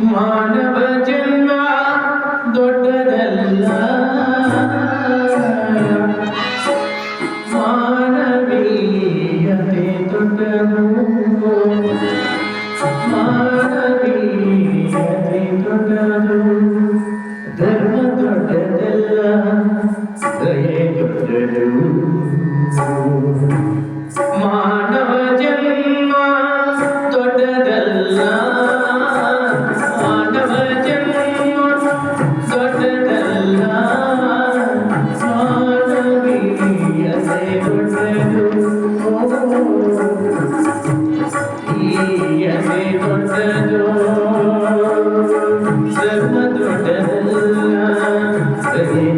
ಮಾನವ ಜನ್ಮ ದೊಡ್ಡದಲ್ಲ. ಮಾನವೀಯತೆ ದೊಡ್ಡದು. ಮಾನವೀಯತೆ ದೊಡ್ಡದು. ಧರ್ಮ ದೊಡ್ಡದಲ್ಲ. ದಯೆ ದೊಡ್ಡದು. ಮಾನವ ಜನ್ಮ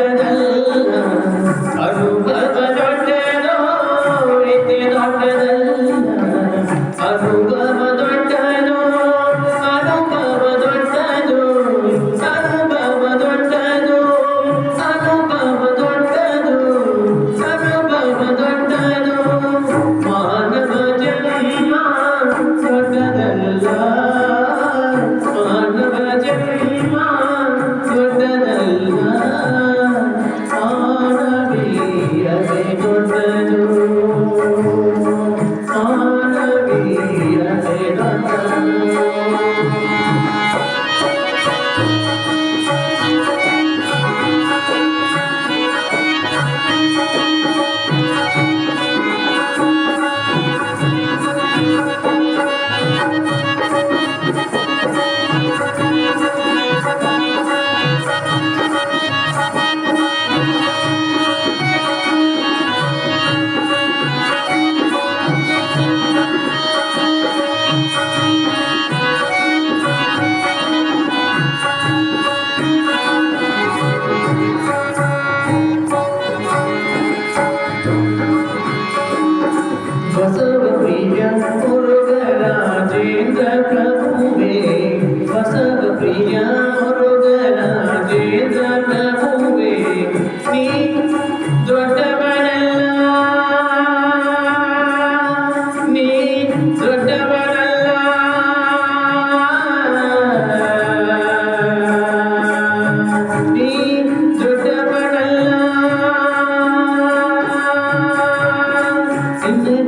I'm Is it